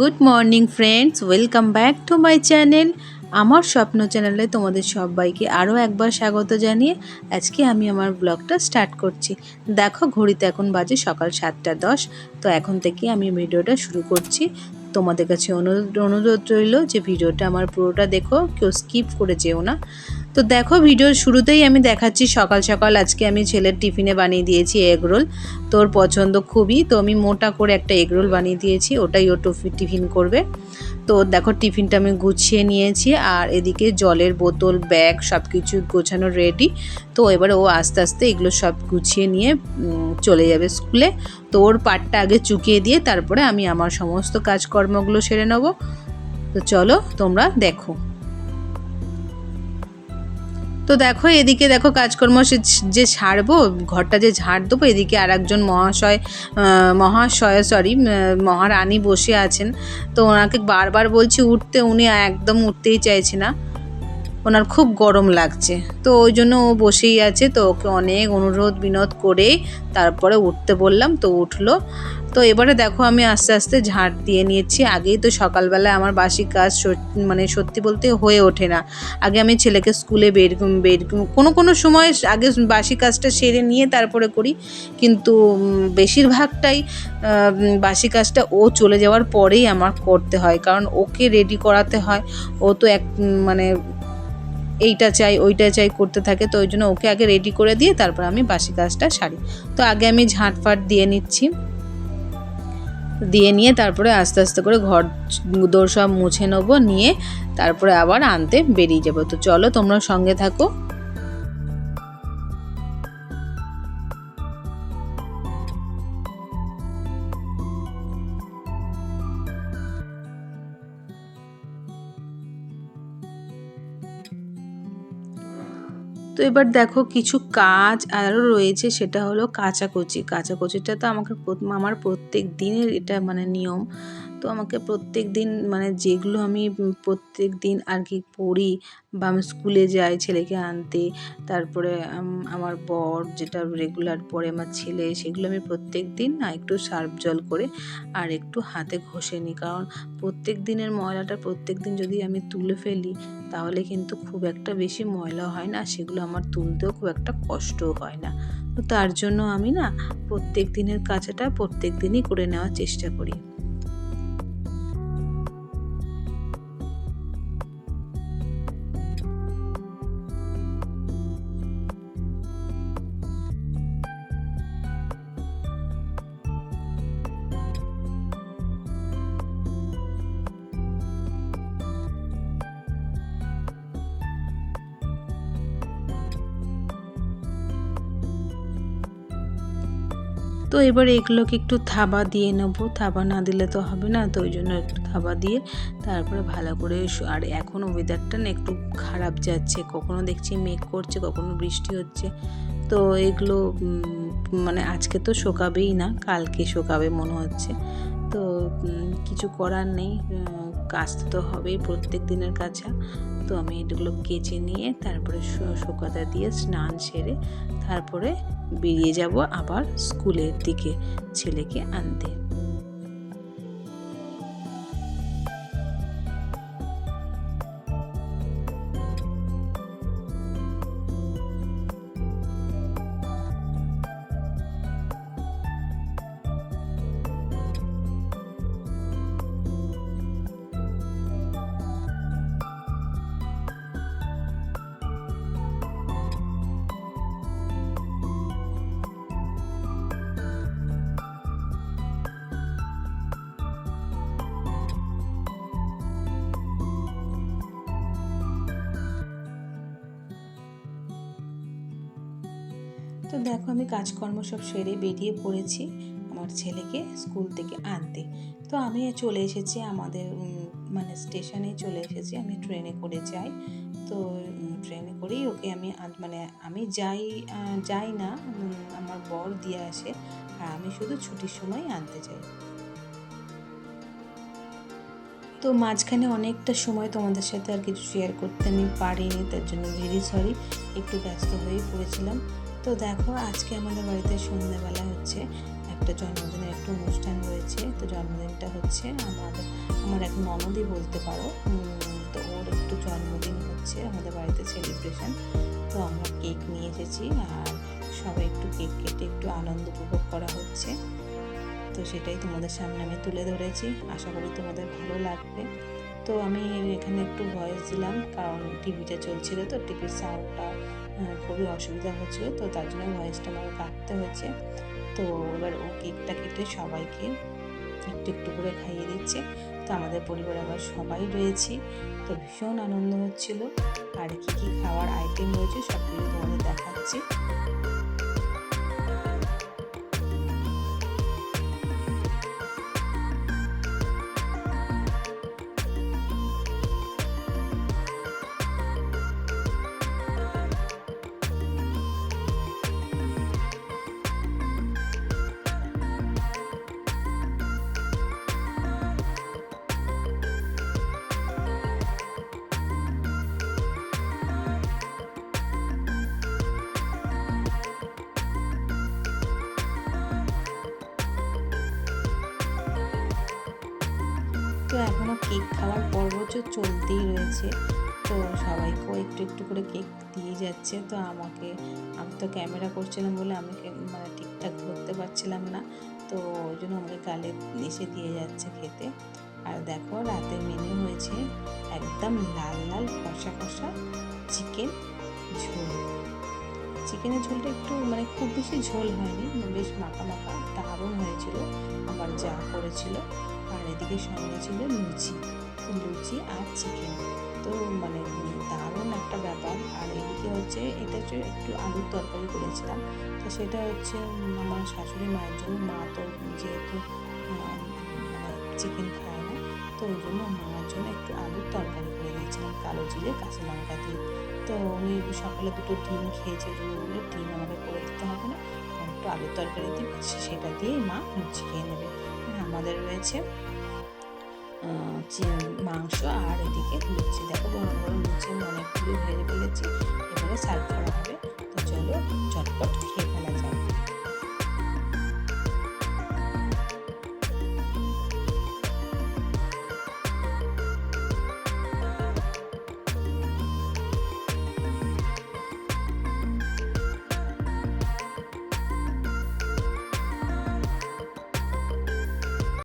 Good morning friends, welcome back to my channel. আমার স্বপ্ন চ্যানেলে তোমাদের সবাইকে আরও একবার স্বাগত জানিয়ে আজকে আমি আমার ব্লগটা স্টার্ট করছি। দেখো, ঘড়িতে এখন বাজে সকাল সাতটা দশ, তো এখন থেকে আমি ভিডিওটা শুরু করছি। তোমাদের কাছে অনুরোধ অনুরোধ রইল যে ভিডিওটা আমার পুরোটা দেখো, কেউ স্কিপ করে যেও না। তো দেখো ভিডিওর শুরুতেই আমি দেখাচ্ছি সকাল সকাল আজকে আমি ছেলের টিফিনে বানিয়ে দিয়েছি এগ রোল তোর পছন্দ খুবই, তো আমি মোটা করে একটা এগ রোল বানিয়ে দিয়েছি, ওটাই ও টুফি- টিফিন করবে। তো দেখো, টিফিনটা আমি গুছিয়ে নিয়েছি, আর এদিকে জলের বোতল, ব্যাগ সব কিছু গোছানো রেডি তো এবার ও আস্তে আস্তে এগুলো সব গুছিয়ে নিয়ে চলে যাবে স্কুলে। তো ওর পাটটা আগে চুকিয়ে দিয়ে তারপরে আমি আমার সমস্ত কাজকর্মগুলো সেরে নেব। তো চলো, তোমরা দেখো। তো দেখো, এদিকে দেখো কাজকর্ম সে- যে ছাড়বো ঘরটা যে ঝাড় দেবো, এদিকে আর একজন মহাশয় মহাশয় সরি মহারানী বসে আছেন। তো ওনাকে বারবার বলছি, উঠতে, উনি একদম উঠতেই চাইছে না। ওনার খুব গরম লাগছে। তো ওই জন্য ও বসেই আছে, তো ওকে অনেক অনুরোধ, বিনোদ করে তারপরে উঠতে বললাম, তো উঠল। তো এবারে দেখো আমি আস্তে আস্তে ঝাড় দিয়ে নিয়েছি। আগেই তো সকালবেলা আমার বাসি কাজ মানে সত্যি বলতে হয়ে ওঠে না। আগে আমি ছেলেকে স্কুলে বের বের, কোনো কোনো সময় আগে বাসি কাজটা সেরে নিয়ে তারপরে করি। কিন্তু বেশিরভাগটাই বাসি কাজটা ও চলে যাওয়ার পরেই আমার করতে হয়। কারণ ওকে রেডি করাতে হয়। ও তো এক মানে এইটা চাই, ওইটা চাই করতে থাকে, তো ওই জন্য ওকে আগে রেডি করে দিয়ে তারপর আমি বাসি কাজটা সারি। তো আগে আমি ঝাঁটফাট দিয়ে নিচ্ছি। দিয়ে নিয়ে তারপরে আস্তে আস্তে করে ঘর, দোর সব মুছে নেব, নিয়ে তারপরে আবার আনতে বেরিয়ে যাব। তো চলো তোমরা সঙ্গে থাকো। তো এবার দেখো কিছু কাজ আরও রয়েছে, সেটা হলো কাচাকুচি। কাচাকুচিটা তো আমাকে আমার প্রত্যেক দিনের এটা মানে নিয়ম। তো আমাকে প্রত্যেক দিন মানে যেগুলো আমি প্রত্যেক দিন আর কি পড়ি বা আমি স্কুলে যাই ছেলেকে আনতে, তারপরে আমার বর যেটা রেগুলার পরে আমার ছেলে, সেগুলো আমি প্রত্যেক দিন না একটু সার্ফ জল করে আর একটু হাতে ঘষে নিই। কারণ প্রত্যেক দিনের ময়লাটা প্রত্যেক দিন যদি আমি তুলে ফেলি, তাহলে কিন্তু খুব একটা বেশি ময়লা হয় না, সেগুলো আমার তুলতেও খুব একটা কষ্টও হয় না। তো তার জন্য আমি না প্রত্যেক দিনের কাজটা প্রত্যেক দিনই করে নেওয়ার চেষ্টা করি। তো এবার এগুলোকে একটু থাবা দিয়ে নেব। থাবা না দিলে তো হবে না, তো ওই জন্য একটু থাবা দিয়ে তারপরে ভালো করে আর এখন ওয়েদারটা না একটু খারাপ যাচ্ছে। কখনো দেখছি মেঘ করছে, কখনো বৃষ্টি হচ্ছে। তো এগুলো মানে আজকে তো শোকাবেই না, কালকে শোকাবে মনে হচ্ছে। কিছু করার নেই কাজ তো হবেই প্রত্যেক দিনের কাছা তো আমি এগুলো কেচে নিয়ে তারপরে শুকাতে দিয়ে স্নান সেরে তারপরে বেরিয়ে যাব আবার স্কুলের দিকে ছেলেকে আনতে। তো দেখো আমি কাজকর্ম সব সেরে বেরিয়ে পড়েছি আমার ছেলেকে স্কুল থেকে আনতে। তো আমি চলে এসেছি আমাদের মানে স্টেশনে চলে এসেছি। আমি ট্রেনে করে যাই। তো ট্রেনে করেই ওকে আমি মানে আমি যাই যাই না আমার বর দিয়ে আসে আর আমি শুধু ছুটির সময় আনতে যাই। তো মাঝখানে অনেকটা সময় তোমাদের সাথে আর কিছু শেয়ার করতে আমি পারিনি, তার জন্য ভেরি সরি একটু ব্যস্ত হয়ে পড়েছিলাম। তো দেখো, আজকে আমাদের বাড়িতে সন্ধ্যাবেলা হচ্ছে একটা জন্মদিনের একটু অনুষ্ঠান রয়েছে। তো জন্মদিনটা হচ্ছে আমার আমার এক ননদই বলতে পারো। তো ওর একটু জন্মদিন হচ্ছে আমাদের বাড়িতে সেলিব্রেশন তো আমরা কেক নিয়ে এসেছি আর সবাই একটু কেক কেটে একটু আনন্দ উপভোগ করা হচ্ছে। তো সেটাই তোমাদের সামনে আমি তুলে ধরেছি। আশা করি তোমাদের ভালো লাগবে। তো আমি এখানে একটু ভয়েস দিলাম, কারণ টিভিটা চলছিল তো টিভির সাউন্ডটা খুবই অসুবিধা হচ্ছিল তো তার জন্য ভয়েসটা আমাকে কাটতে হয়েছে। তো এবার ও কেকটা কেটে সবাইকে একটু একটু করে খাইয়ে দিচ্ছে। তো আমাদের পরিবারে আবার সবাই রয়েছি, তো ভীষণ আনন্দ হচ্ছিল। আর কি কি খাওয়ার আইটেম রয়েছে সবগুলো তোমাদের দেখাচ্ছি। তো এখনও কেক খাওয়ার পর্ব চলতেই রয়েছে। তো সবাইকেও একটু একটু করে কেক দিয়ে যাচ্ছে। তো আমাকে, আমি তো ক্যামেরা করছিলাম বলে আমি মানে ঠিকঠাক ধরতে পারছিলাম না। তো ওই জন্য আমাকে গালে এসে দিয়ে যাচ্ছে খেতে। আর দেখো রাতে মেনু হয়েছে একদম লাল লাল কষা কষা চিকেন ঝোল। চিকেনের ঝোলটা একটু মানে খুব বেশি ঝোল হয়নি, বেশ মাখা মাখা দারুণ হয়েছিল আমার যা করেছিল। আর এদিকে সঙ্গে ছিল লুচি লুচি আর চিকেন। তো মানে দারুণ একটা ব্যাপার। আর এদিকে হচ্ছে এটা হচ্ছে একটু আলুর তরকারি করেছিলাম। তো সেটা হচ্ছে আমার শাশুড়ি মায়ের জন্য, মা তো যেহেতু মানে চিকেন খায় না, তো ওই জন্য মায়ের জন্য একটু আলুর তরকারি করে দিয়েছিলাম, কালো জিরে, কাঁচা লঙ্কা দিয়ে। তো উনি সকালে দুটো ডিম খেয়েছে ডিম আমাকে করে দিতে হবে না, একটু আলুর তরকারি দিয়ে সেটা দিয়েই মা লুচি খেয়ে নেবে। আমাদের রয়েছে মাংস আর এদিকে লুচি। দেখো, গরম গরম লুচি অনেকগুলি অনেকগুলো ভেজে ফেলেছি, এবারে সার্ভ করা হবে। তো চলো, চটপট।